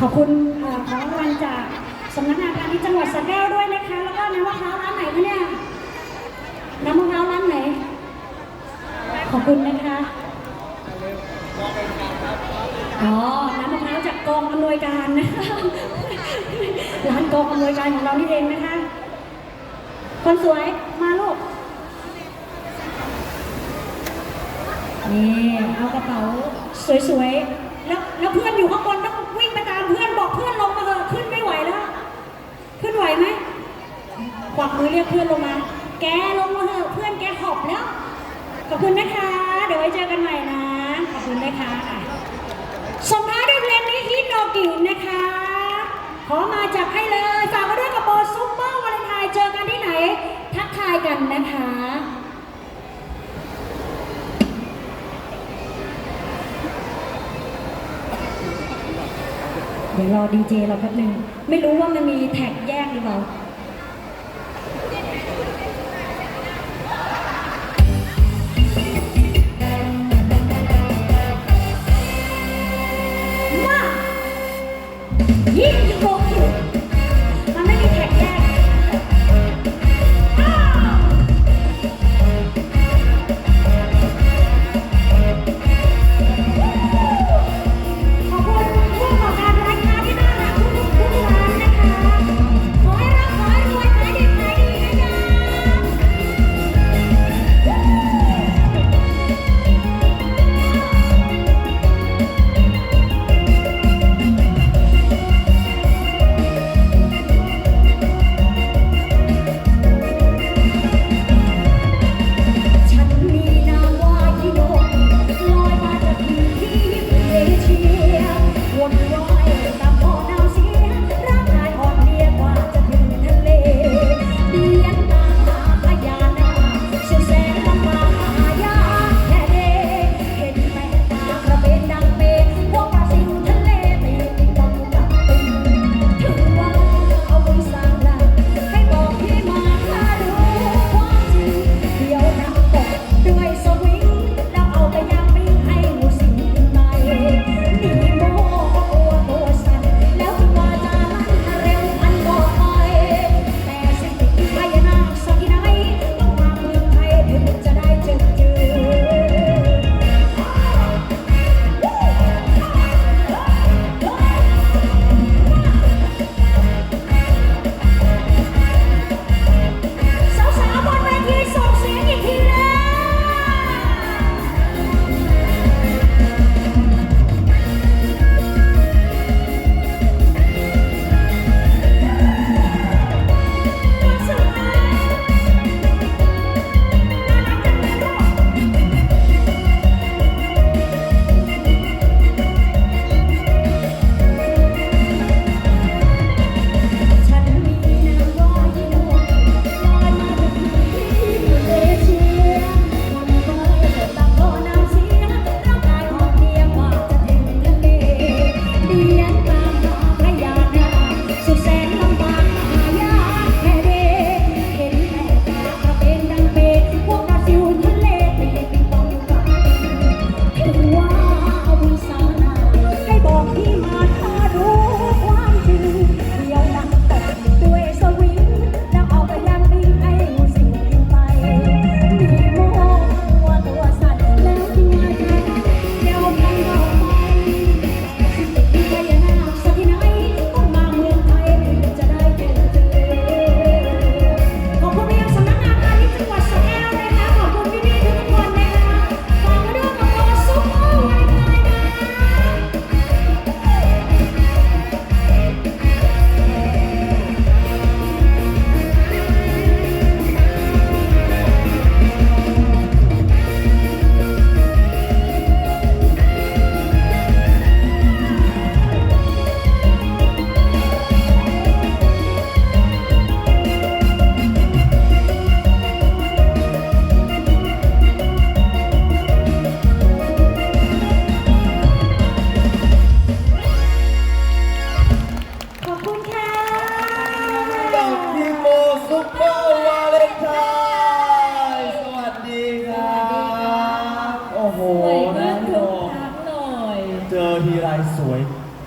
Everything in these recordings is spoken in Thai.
ขอบคุณขอรางวัลจากสำนักงานการที่จังหวัดสระแก้วด้วยนะคะ แล้วก็น้ำมะพร้าวร้านไหนคะเนี่ยน้ำมะพร้าวร้านไหน ขอบคุณนะคะ อ๋อ น้ำมะพร้าวจากกองอำนวยการนะคะร้านกองอำนวยการของเรานี่เองนะคะ คนสวยมาลูก นี่เอากระเป๋าสวย มือเรียกเพื่อนลงมา แกลงมาเถอะเพื่อนแกหอบแล้ว ขอบคุณนะคะ เดี๋ยวไว้เจอกันใหม่นะ ขอบคุณนะคะส่งท้ายด้วยเพลงนี้ฮิตโนกินะคะ ขอมาจากให้เลยฝากไว้ด้วยกับโบซุปเปอร์วาเลนไทน์เจอกันที่ไหน ทักทายกันนะคะเดี๋ยวรอดีเจเราแป๊บนึง ไม่รู้ว่ามันมีแท็กแยกหรือเปล่า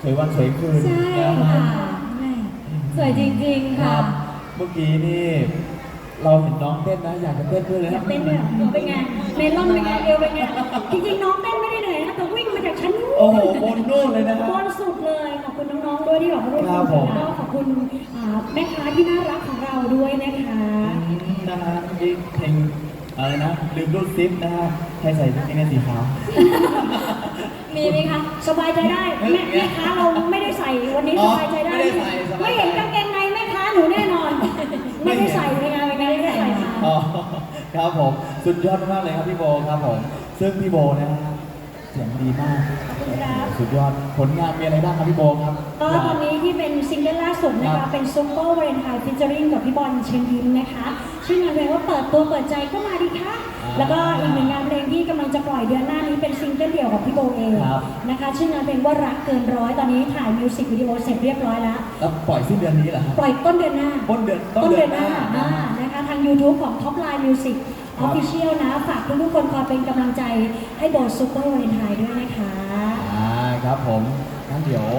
สวยวันสวยคืนใช่นะค่ะฮะแม่สวยจริงๆคค่ะรับเมื่อกี้นี่เราเห็นน้องเต้นนะอยากจะเต้นด้วยเลยอยากเต้นด้วยเหรอเป็นไงเมลอนเป็นไงเอวเป็นไงจริงๆน้องเต้นไม่ได้เหนื่อยนะแต่วิ่งมาจากชั้นนู้นโอ้โหบนนู่นเลยนะคบรับนสุดเลยขอบคุณน้องๆด้วยที่แบบมาร่วมครับผม แล้วก็ขอบคุณอ่าแม่ค้าที่น่ารักของเราด้วยนะคะ นะฮะนี่เพลงอะไรนะลืมรูดซิปนะฮะใครใส่กางเกงในสีขาว มีไหมคะ สบายใจได้แม่แม่ค้าเราไม่ได้ใส่วันนี้อ๋สอบายใจได้ ไม่ได้ใส่สบายใจ ไม่เห็นกางเกงในแม่ค้าหนูแน่นอน ไม่ได้ใส่เลยไงไม่ได้ใส่มาอ๋อครับผมสุดยอดมากเลยครับพี่โบครับผม ซึ่งพี่โบนะฮะเสียงดีมากขอบคุณครับ สุดยอดผลงานมีอะไรบ้างครับพี่โบครับ ก็ตอนนี้ที่เป็นซิงเกิลล่าสุดนะครัคะ บเป็นซุปเปอร์วาเลนไทน์ฟิชเจอริงกับพี่บอลเชิญยิ้มนะคะ ชื่องานเพลงว่าเปิดตัวเปิดใจก็มาดีค่ะแล้วก็อีกหนึ่งงานเพลงที่กำลังจะปล่อยเดือนหน้านี้เป็นซิงเกิลเดี่ยวของพี่โบเองครับ นะคะชื่องานเพลงว่ารักเกินร้อยตอนนี้ถ่ายมิวสิกวิดีโอเสร็จเรียบร้อยแล้ว แล้วปล่อยสิ้นเดือนนี้เหรอครับปล่อยต้นเดือนหน้า ต้นเดือนต้ต้นนเดืเดืออนนหหน้าน้านะอ่านะคะทาง YouTube ของ Top Line Music ครับ Official นะ ฝากทุกๆคนคอยเป็นกำลังใจให้โบซุปเปอร์วาเลนไทน์ด้วยนะคะ อ่าครับผมงั้นเดี๋ยว